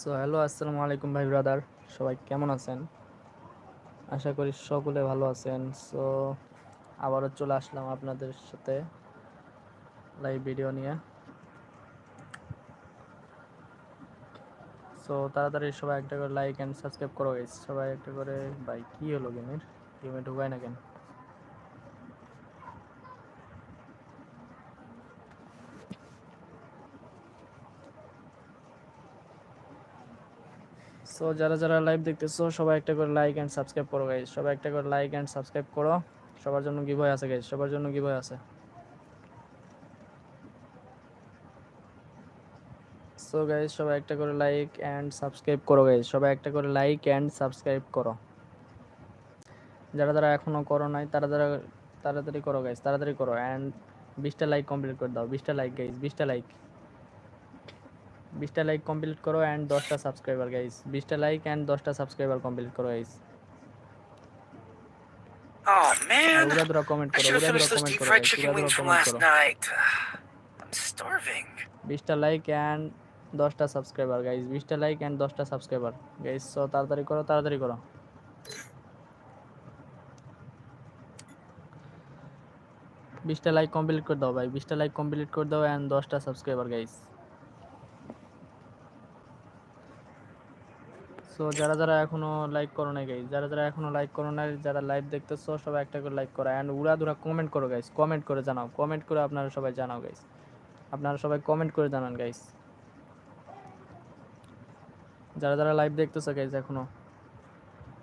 So hello আসসালামু আলাইকুম ভাই ব্রাদার সবাই কেমন আছেন? আশা করি সকলে ভালো আছেন। সো আবারও চলে আসলাম আপনাদের সাথে লাইভ ভিডিও নিয়ে। সো তাড়াতাড়ি সবাই একটা করে লাইক অ্যান্ড সাবস্ক্রাইব করো সবাই একটা করে, ভাই, কী হলো গেমের গেমে ঢুকায় না কেন? সো যারা যারা লাইভ দেখতেছো, সবাই একটা করে লাইক অ্যান্ড সাবস্ক্রাইব করো গাইস সবাই একটা করে লাইক অ্যান্ড সাবস্ক্রাইব করো। সবার জন্য গিভওয়ে আছে গাইস সবার জন্য গিভওয়ে আছে। সো গাইস সবাই একটা করে লাইক অ্যান্ড সাবস্ক্রাইব করো গাইস সবাই একটা করে লাইক অ্যান্ড সাবস্ক্রাইব করো। যারা যারা এখনও করো নাই, তারা যারা তাড়াতাড়ি করো গাইস তাড়াতাড়ি করো। অ্যান্ড বিশটা লাইক কমপ্লিট করে দাও, বিশটা লাইক গাইস বিশটা লাইক বিশটা লাইক কমপ্লিট করো অ্যান্ড দশটা সাবস্ক্রাইবার গাইস বিশটা লাইক অ্যান্ড দশটা সাবস্ক্রাইবার কমপ্লিট করো guys Oh man, comment I করো should have finished those deep fried chicken wings from last night. I'm starving. বিশটা লাইক অ্যান্ড দশটা সাবস্ক্রাইবার গাইস বিশটা like and দশটা subscriber guys so তাড়াতাড়ি করো তাড়াতাড়ি করো। বিশটা লাইক কমপ্লিট করে দাও ভাই। বিশটা লাইক কমপ্লিট করে দাও অ্যান্ড দশটা সাবস্ক্রাইবার গাইস সো যারা যারা এখনও লাইক করো নাই গাইস যারা যারা এখনও লাইক করো নাই, যারা লাইভ দেখতেছো, সবাই একটা করে লাইক করো। অ্যান্ড উড়া দুরা কমেন্ট করো গাইস কমেন্ট করে জানাও কমেন্ট করে আপনারা সবাই জানাও গাইস আপনারা সবাই কমেন্ট করে জানান গাইস যারা যারা লাইভ দেখতেছো গাইস এখনও,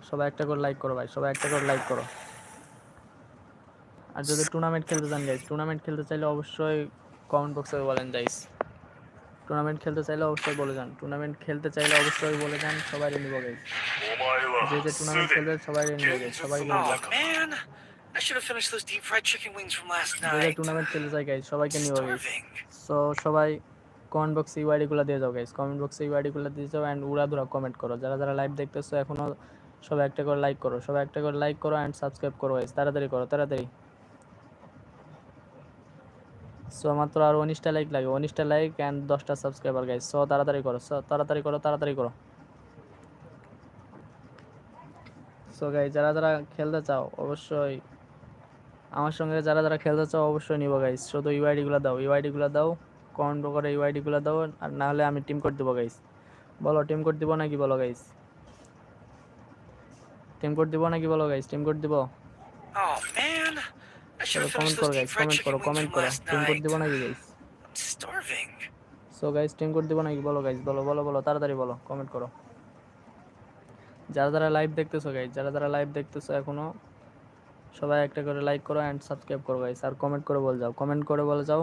সবাই একটা করে লাইক করো ভাই, সবাই একটা করে লাইক করো। আর যদি টুর্নামেন্ট খেলতে চান গাইস টুর্নামেন্ট খেলতে চাইলে অবশ্যই কমেন্ট বক্সে বলেন গাইস টুর্নামেন্ট খেলতে চাইলে অবশ্যই বলে যান। টুর্নামেন্ট খেলতে চাইলে অবশ্যই বলে যান সবাই নিব গাইস যে যে টুর্নামেন্ট খেলবে সবাই নিব গাইস সবাই নিব I should have finished those deep fried chicken wings from last যে যে টুর্নামেন্ট খেলতে চাই গাইস সবাইকে নিব গাইস সো সবাই কমেন্ট বক্সে ইউআইডি গুলো দিয়ে যাও গাইস কমেন্ট বক্সে ইউআইডি গুলো দিয়ে যাও এন্ড উড়া দুরা কমেন্ট করো। যারা যারা লাইভ দেখতেছো এখনও সবাই একটা করে লাইক করো। সবাই একটা করে লাইক করো এন্ড সাবস্ক্রাইব করো গাইস তাড়াতাড়ি করো তাড়াতাড়ি। সো মাত্র আর উনিশটা লাইক লাগে। উনিশটা লাইক অ্যান্ড দশটা সাবস্ক্রাইবার গাইস সো তাড়াতাড়ি করো, সো তাড়াতাড়ি করো তাড়াতাড়ি করো। সো গাইস যারা যারা খেলতে চাও অবশ্যই আমার সঙ্গে যারা যারা খেলতে চাও অবশ্যই নিব গাইজ শুধু ইউআইডি গুলো দাও। ইউআইডি গুলো দাও কমেন্ট করে ইউআইডি গুলো দাও, আর না হলে আমি টিম কোড দেবো গাইস বলো টিম কোড দিব নাকি বলো গাইস টিম কোড দিব নাকি বলো গাইস টিম কোড দিব? Have কমেন্ট করো গাইস কমেন্ট করো কমেন্ট করো। Team code. দিব নাকি guys starving. So guys team code দিব নাকি? বলো গাইস বলো বলো বলো তাড়াতাড়ি বলো কমেন্ট করো। যারা যারা লাইভ দেখতেছো গাইস যারা যারা লাইভ দেখতেছো এখনও সবাই একটা করে লাইক করো অ্যান্ড সাবস্ক্রাইব করো গাইস আর কমেন্ট করে বলে যাও। কমেন্ট করে বলে যাও।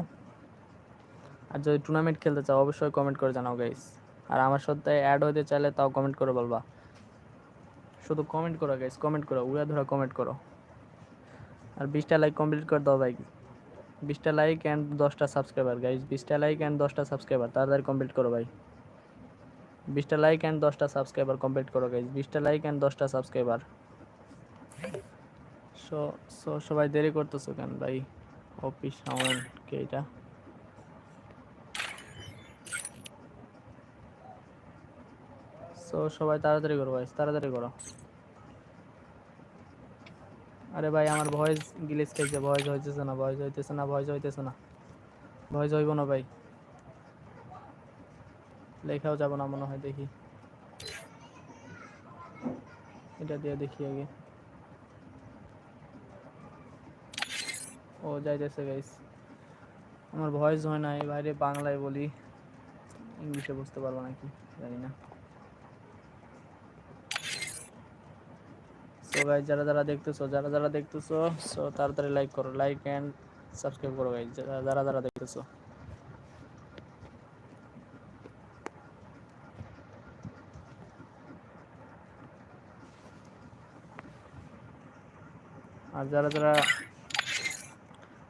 আর যদি টুর্নামেন্ট খেলতে চাও অবশ্যই কমেন্ট করে জানাও গাইস আর আমার সাথে অ্যাড হতে চাইলে তাও কমেন্ট করে বলবা। শুধু কমেন্ট করো গাইস কমেন্ট করো উড়া ধরা কমেন্ট করো। আর বিশটা লাইক কমপ্লিট করে দাও ভাই। বিশটা লাইক অ্যান্ড দশটা সাবস্ক্রাইবার গাইস বিশটা লাইক অ্যান্ড দশটা সাবস্ক্রাইবার তাড়াতাড়ি কমপ্লিট করো ভাই। বিশটা লাইক অ্যান্ড দশটা সাবস্ক্রাইবার কমপ্লিট করো গাইস বিশটা লাইক অ্যান্ড দশটা সাবস্ক্রাইবার সো সো সবাই দেরি করতেছো কেন ভাই? অফিস সাউন্ড কে এটা? সো সবাই তাড়াতাড়ি করো ভাই তাড়াতাড়ি করো। আরে ভাই, আমার ভয়েস গ্লিচ খাইছে ভয়েস হইতেছে না, ভয়েস হইতেছে না, ভয়েস হইতেছে না। ভয়েস হইব না ভাই। লেখাও যাব না মনে হয়, দেখি। এটা দিয়ে দেখি আগে। ও, যাইতেছে গাইস আমার ভয়েস হয় না এই বাইরে বাংলায় বলি। ইংলিশে বুঝতে পারব নাকি, জানি না। সো গাইজ যারা যারা দেখতেছো, যারা যারা দেখতেছো সো তাড়াতাড়ি লাইক করো লাইক এন্ড সাবস্ক্রাইব করো গাইজ যারা যারা দেখতেছো। আর যারা যারা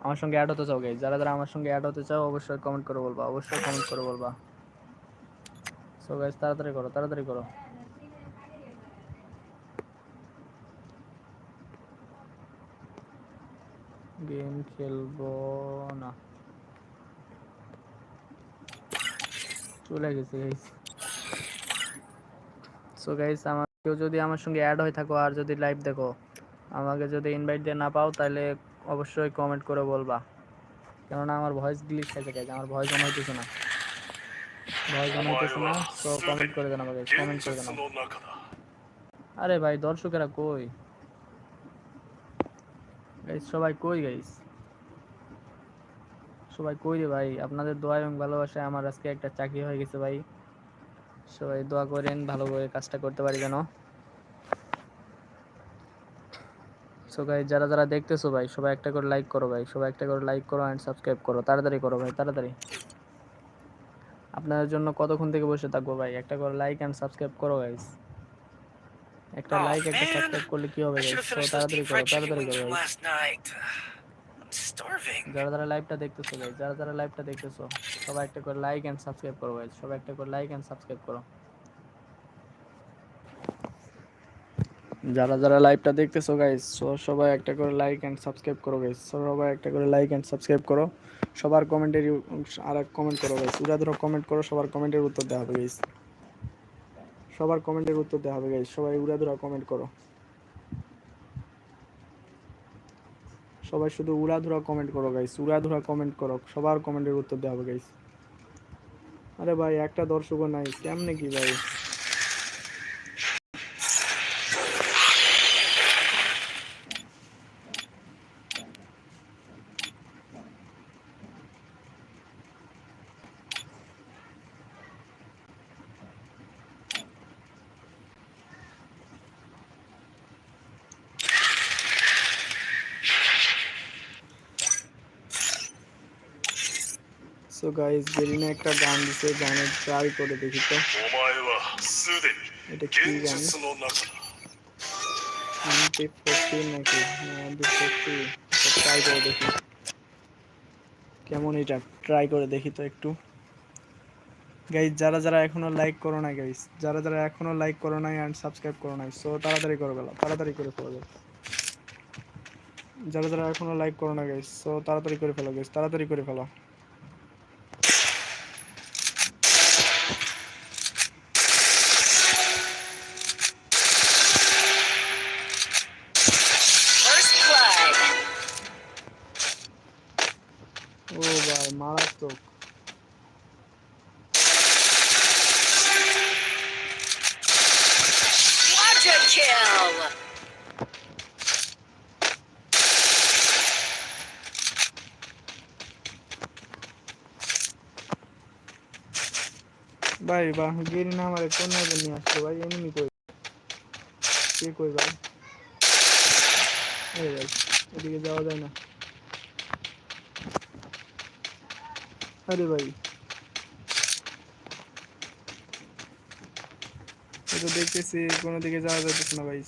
আমার সঙ্গে অ্যাড হতে চাও গাইজ যারা যারা আমার সঙ্গে অ্যাড হতে চাও, অবশ্যই কমেন্ট করে বলবা, অবশ্যই কমেন্ট করে বলবা। সো গাইজ তাড়াতাড়ি করো তাড়াতাড়ি করো। গেম খেলব না। চলে গেছে গাইস সো গাইস আমার কেউ যদি আমার সঙ্গে অ্যাড হয়ে থাকো আর যদি লাইভ দেখো, আমাকে যদি ইনভাইট দিয়ে না পাও, তাহলে অবশ্যই কমেন্ট করে বলবা। কেননা আমার ভয়েস গ্লিচ হয়েছে গাইজ আমার ভয়েস অন হইতেছে না। ভয়েস অন হইতেছে না সো কমেন্ট করে দেন আমাকে কমেন্ট করে দেন আরে ভাই, দর্শকেরা কই? গাইস সবাই কই গাইস সবাই কই রে ভাই? আপনাদের দোয়া এবং ভালোবাসায় আমার আজকে একটা চাকরি হয়ে গেছে ভাই। সবাই দোয়া করেন, ভালো করে কাজটা করতে পারি যেন। সো যারা যারা দেখতেছো ভাই, সবাই একটা করে লাইক করো ভাই। সবাই একটা করে লাইক করো অ্যান্ড সাবস্ক্রাইব করো। তাড়াতাড়ি করো ভাই, তাড়াতাড়ি। আপনাদের জন্য কতক্ষণ থেকে বসে থাকব ভাই? একটা করে লাইক অ্যান্ড সাবস্ক্রাইব করো গাইস একটা Oh, লাইক একটা সাবস্ক্রাইব করলে কি হবে গাইস those তাড়াতাড়ি করো তাড়াতাড়ি করো. যারা যারা লাইভটা দেখতেছো গাইস যারা যারা লাইভটা দেখতেছো সবাই একটা করে লাইক এন্ড সাবস্ক্রাইব করো গাইস সবাই একটা করে লাইক এন্ড সাবস্ক্রাইব করো। যারা যারা লাইভটা দেখতেছো গাইস সো সবাই একটা করে লাইক এন্ড সাবস্ক্রাইব করো গাইস সবাই একটা করে লাইক এন্ড সাবস্ক্রাইব করো। সবার কমেন্টের আর এক কমেন্ট করো গাইস উড়া ধরো কমেন্ট করো সবার কমেন্টের উত্তর দেওয়া হবে গাইস সবার কমেন্টের উত্তর দেওয়া হবে গাইজ সবাই উড়া ধরা কমেন্ট করো। সবাই শুধু উড়াধুরা কমেন্ট করো গাইস উড়াধুরা কমেন্ট করো, সবার কমেন্টের উত্তর দেওয়া হবে গাইস আরে ভাই, একটা দর্শকও নাই। কেমনে কি ভাই? গাইস গেরিনা একটা গান দিছে গানে ট্রাই করে দেখি তো। এটা কি গান? নাইনটি ফোরটি নাকি? নাইনটি ফোরটি ট্রাই করে দেখি। কেমন এটা? ট্রাই করে দেখি তো একটু। গাইজ যারা যারা এখনও লাইক করো না গাইজ যারা যারা এখনও লাইক করো নাই অ্যান্ড সাবস্ক্রাইব করো না সো তাড়াতাড়ি করো গেল তাড়াতাড়ি করে ফেলো যারা যারা এখনও লাইক করো না গাইজ সো তাড়াতাড়ি করে ফেলো গাইজ তাড়াতাড়ি করে ফেলো। বাহ গেরি না আমার কোন না নিয়ে আসলো ভাই? এনিমি কই কে কই ভাই এই ভাই, এদিকে যাওয়া যায় না। আরে ভাই। তো দেখতেছি, কোনো দিকে যাওয়া যাচ্ছে না ভাই।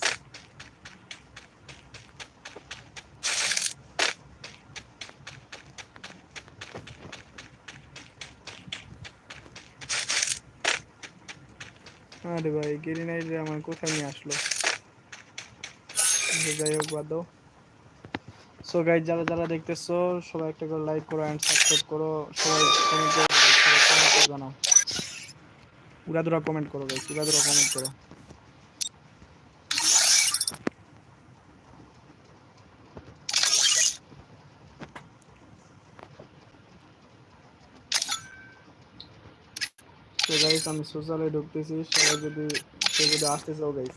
আরে ভাই গ্রেনাইড আমার কোথায় নিয়ে আসলো। আচ্ছা, যাই হোক বাদ দাও। সো গাইজ যারা যারা দেখতেছো সবাই একটা করে লাইক করো অ্যান্ড সাবস্ক্রাইব করো। সবাই কমেন্ট করে জানাও। উড়াদুরা কমেন্ট করো গাইজ উড়াদুরা কমেন্ট করো। তো গাইস আমি সোশ্যালে ঢুকতেছি। সবাই যদি, কেউ যদি আসতে চাও গাইস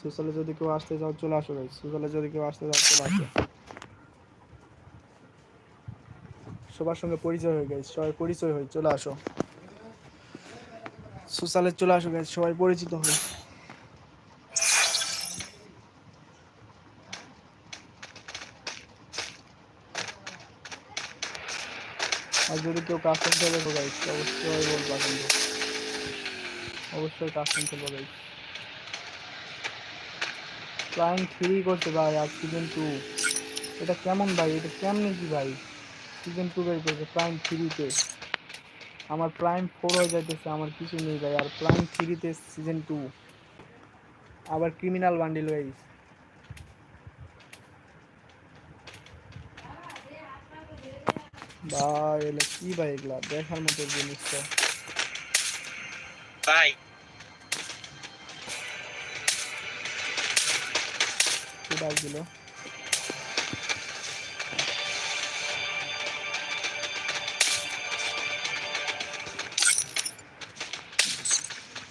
সোশ্যালে যদি কেউ আসতে চাও, চলে আসো গাইস সোশ্যালে যদি কেউ আসতে চাও, চলে আসো। সবার সঙ্গে পরিচয় হয়ে গেছে সবাই পরিচয় হয়ে চলে আসো। সোশ্যালে চলে আসো গাইস সবাই পরিচিত হয়। আর যদি কেউ কাস্টম খেলে তো গাইস অবশ্যই বলবা অবশ্যই কাস্টম খেলব গাইস প্রাইম থ্রি করতে ভাই, আর সিজন টু এটা কেমন ভাই? এটা কেমনে কি ভাই? সিজন টু বের করেছে প্রাইম থ্রিতে আমার প্রাইম ফোর হয়ে যাইতেছে, আমার কিছু নেই ভাই। আর প্রাইম থ্রিতে সিজন টু আবার ক্রিমিনাল বান্ডিল গাইস ভাই, এগুলো কি ভাই এগুলা? দেখার মতো জিনিসটা। তো দিল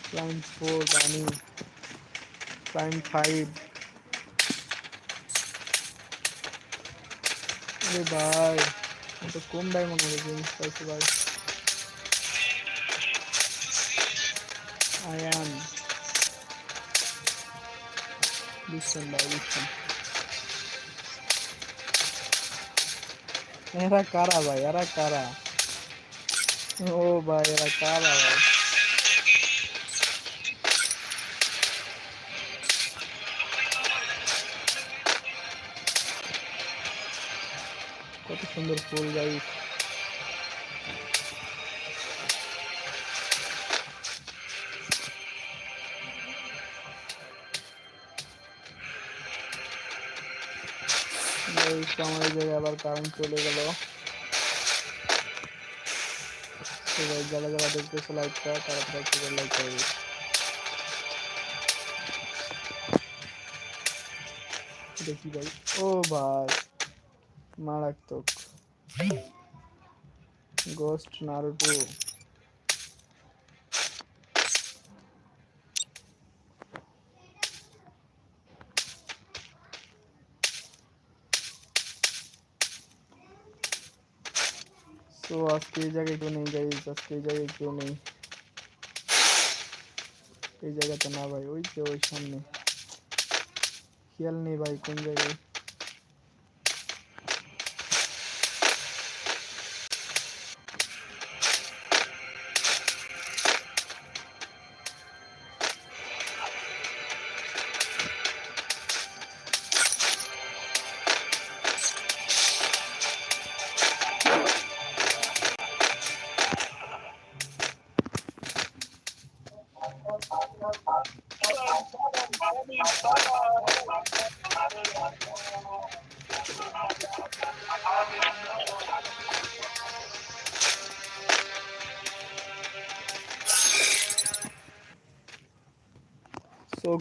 প্রাইম ফোর রানি প্রাইম ফাইভ আরে ভাই আমি তো কম ডায়মন্ডের জিনিস পাইছি ভাই। আয়ান। বুঝছেন ভাই বুঝছেন এরা কারা ভাই এরা কারা ও ভাই এরা কারা ভাই কত সুন্দর ফুল গাইস এই জায়গায় আবার কারেন্ট চলে গেল। যারা যারা দেখতেছো লাইভটা তারা একটু লাইক করে দিও। দেখি ভাই। ও ভাই, মারাত্মক। গোস্ট নারুটো তো আজকে এই জায়গায় কেউ নেই গাইজ আজকে এই জায়গায় কেউ নেই এই জায়গাতে না ভাই ওই যে ওই সামনে খেয়াল নেই ভাই কোন জায়গায়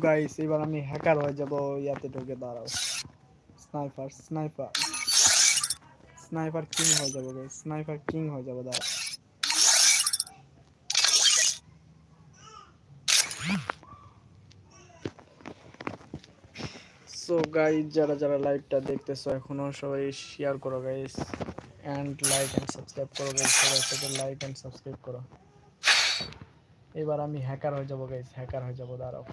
গাইস এবার আমি হ্যাকার হয়ে যাব, ইয়াতে ঢুকে দাঁড়াও। স্নাইপার স্নাইপার স্নাইপার কিং হয়ে যাব গাইস স্নাইপার কিং হয়ে যাব, দাঁড়াও। সো গাইস যারা যারা লাইভটা দেখতেছো এখনও, সবাই শেয়ার করো guys and like and subscribe করো গাইস সবাই সাথে লাইক এন্ড সাবস্ক্রাইব করো। এবার আমি হ্যাকার হয়ে যাব গাইস হ্যাকার হয়ে যাব, দাঁড়াও।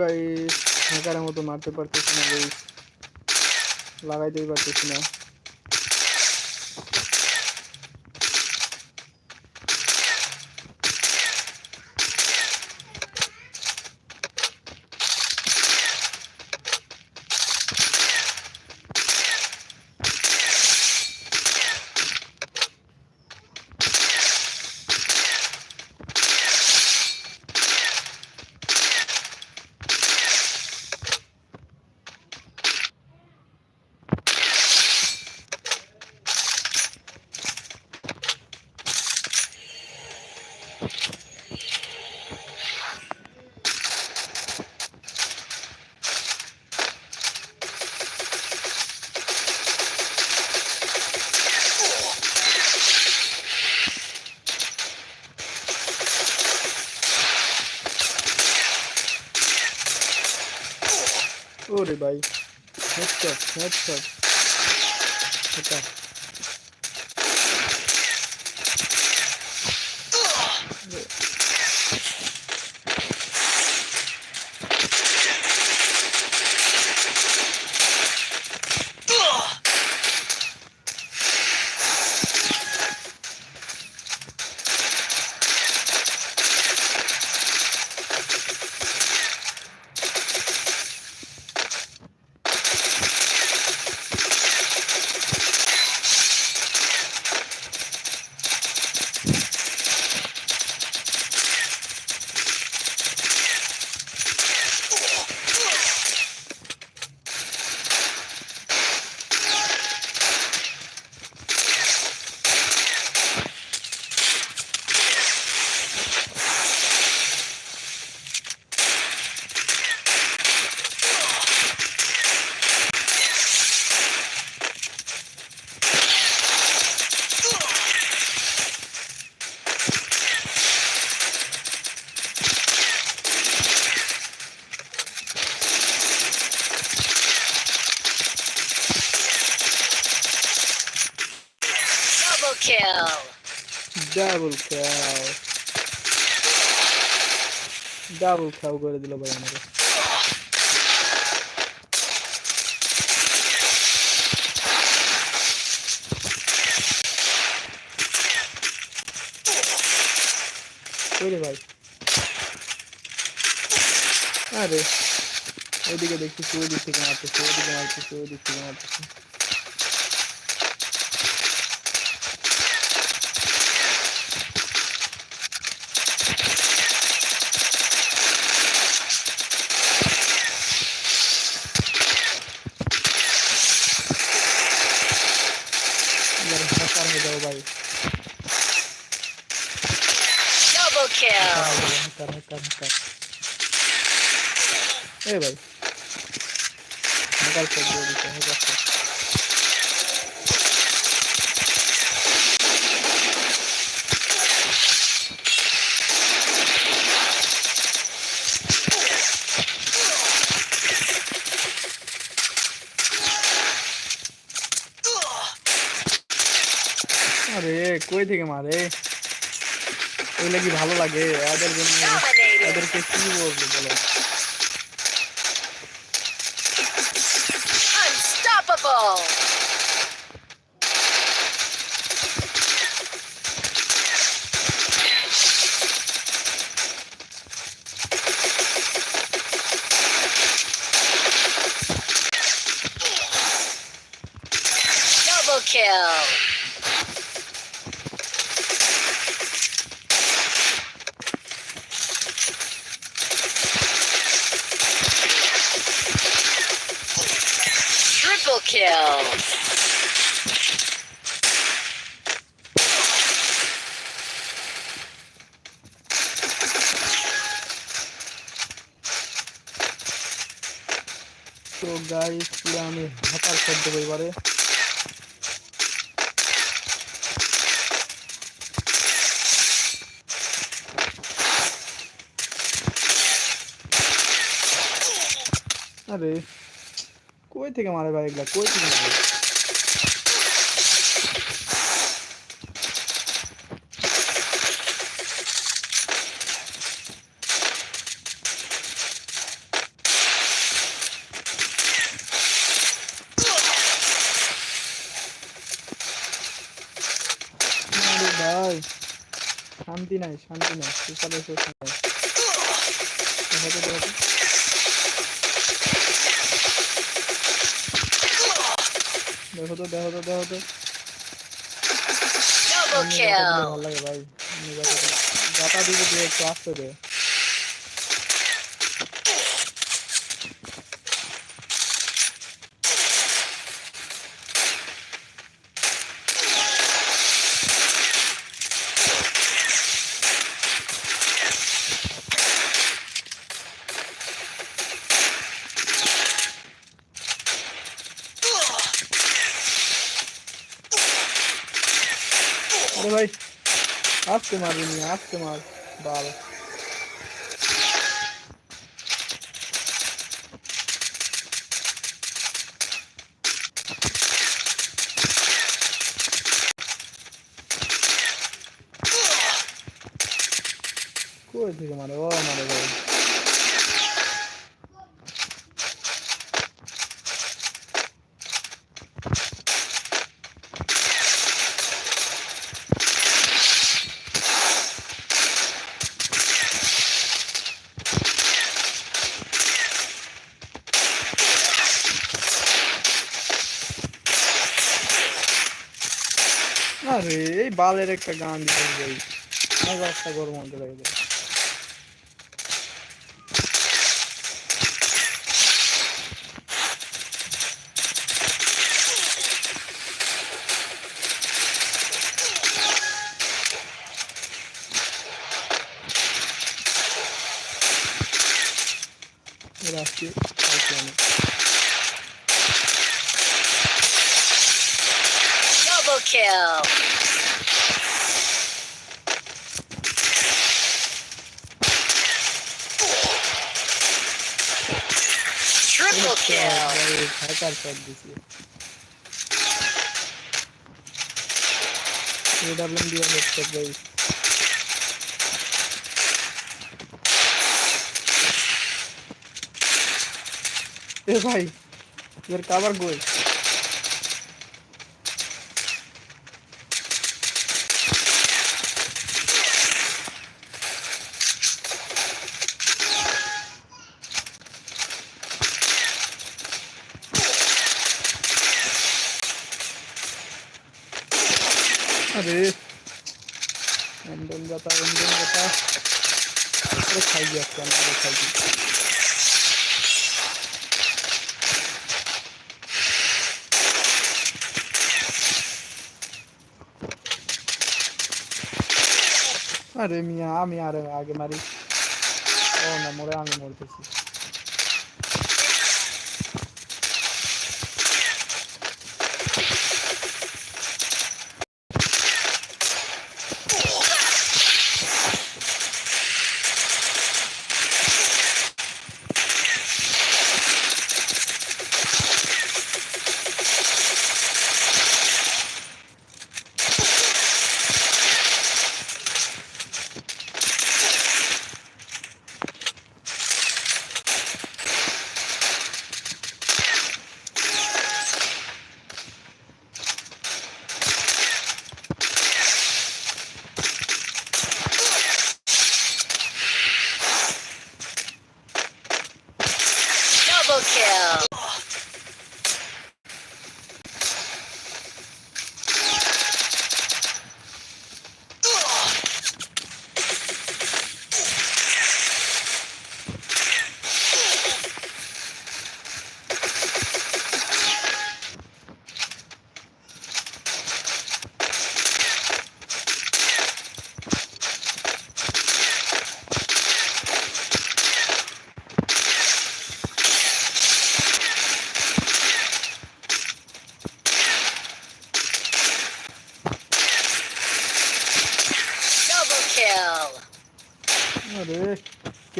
গাইস হ্যাকারের মতো মারতে পারতেছি না গাইস লাগাইতেই পারতেছি না। ওরে ভাই হেডশট হেডশট এটা ডাবল খাও করে দিল ভাই আমাকে কই রে ভাই আরে ওইদিকে দেখতেছি ওই দিক থেকে মারতেছে ওইদিকে মারতেছে ওই দিক থেকে মারতেছে এবার হ্যাকার হয়ে যাও ভাই Double kill. Hacker hacker hacker এই ভাই হ্যাকার চেক দিয়ে দিচ্ছে হ্যাকার চেক আরে কই থেকে মারে ওই কি ভালো লাগে? এদের জন্য এদেরকে কি বলব বলো? তো গাইস আমি হাতার দেবো এবারে? আরে, কই থেকে মারে ভাই এগুলা? কই থেকে মারে আরে ভাই শান্তি নাই শান্তি নাই সুপারে শেষ নাই দেখো তো, দেখো তো। দেখো তো. ভালো লাগে ভাই দিলে দিয়ে একটু আসতে দে আরে ভাই আজকে মারবি নি আজকে মার বাল কই থেকে মারে ও মারে ভাই আরে এই বালের একটা গান দিতে যাই আমার একটা গরম মধ্যে লাগে যায়। এর আজকে কালকে আমি Double kill. হ্যাকার শট দিছি এডাব্লিউএম দিয়ে হেডশট গাইস এ ভাই এর কাভার গোল अरे। इंडियन जाता इंडियन जाता। अरे खाइए अरे अरे मियाँ मियाँ रे आगे मारी। ओ ना मोरे आगे मोड़ते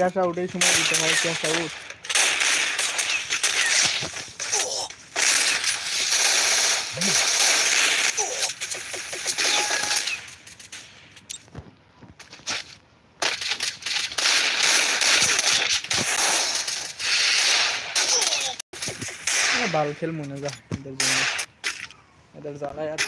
ক্যাশ আউট এই সময় দিতে হয় ক্যাশ আউট ভালো খেল মনে যা এদের জন্য এদের জ্বালায় আর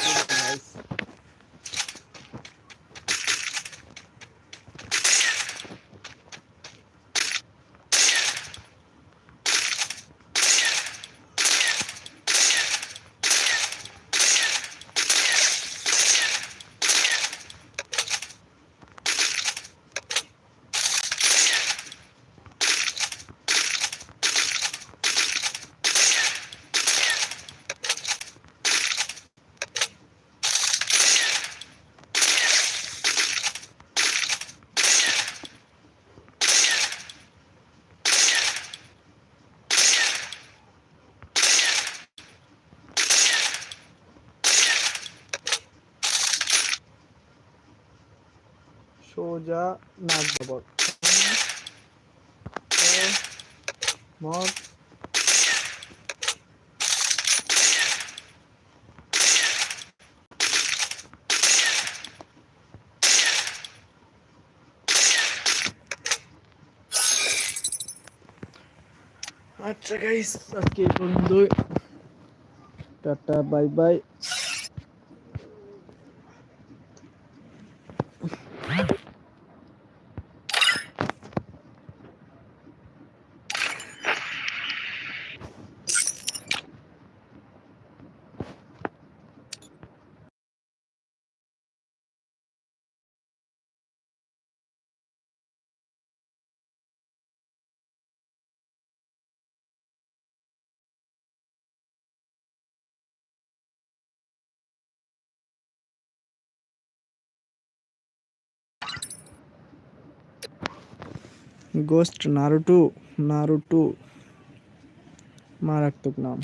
কি নাইস সোজা নাক বরাবর মগ আচ্ছা গাইস আজকে এই পর্যন্তই tata bye by ghost Naruto Naruto মারাত্মক নাম